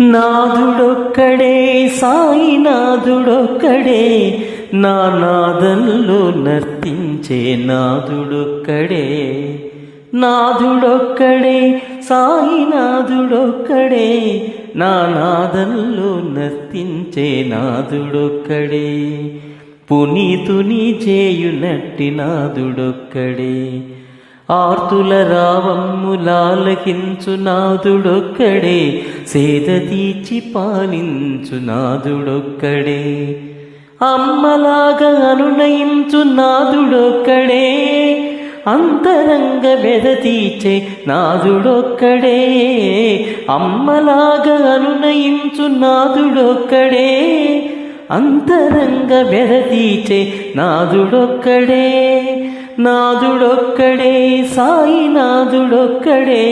నాదుడొక్కడే సాయినాథుడొక్కడే నా నాదంలో నర్తించే నాదుడొక్కడే. నాదుడొక్కడే సాయినాథుడొక్కడే నా నాదంలో నర్తించే నాదుడొక్కడే. పునీతుని చేయునట్టి నాదుడొక్కడే. ఆర్తుల రావమ్ములాలకించు నాదుడొక్కడే సేద తీర్చి పాలించు నాదుడొక్కడే. అమ్మలాగా అనునయించు నాదుడొక్కడే అంతరంగ వెదతీచే నాదుడొక్కడే. అమ్మలాగా అనునయించు నాదుడొక్కడే అంతరంగ వెదతీచే నాదుడొక్కడే. నాదుడొక్కడే సాయి నాదుడొక్కడే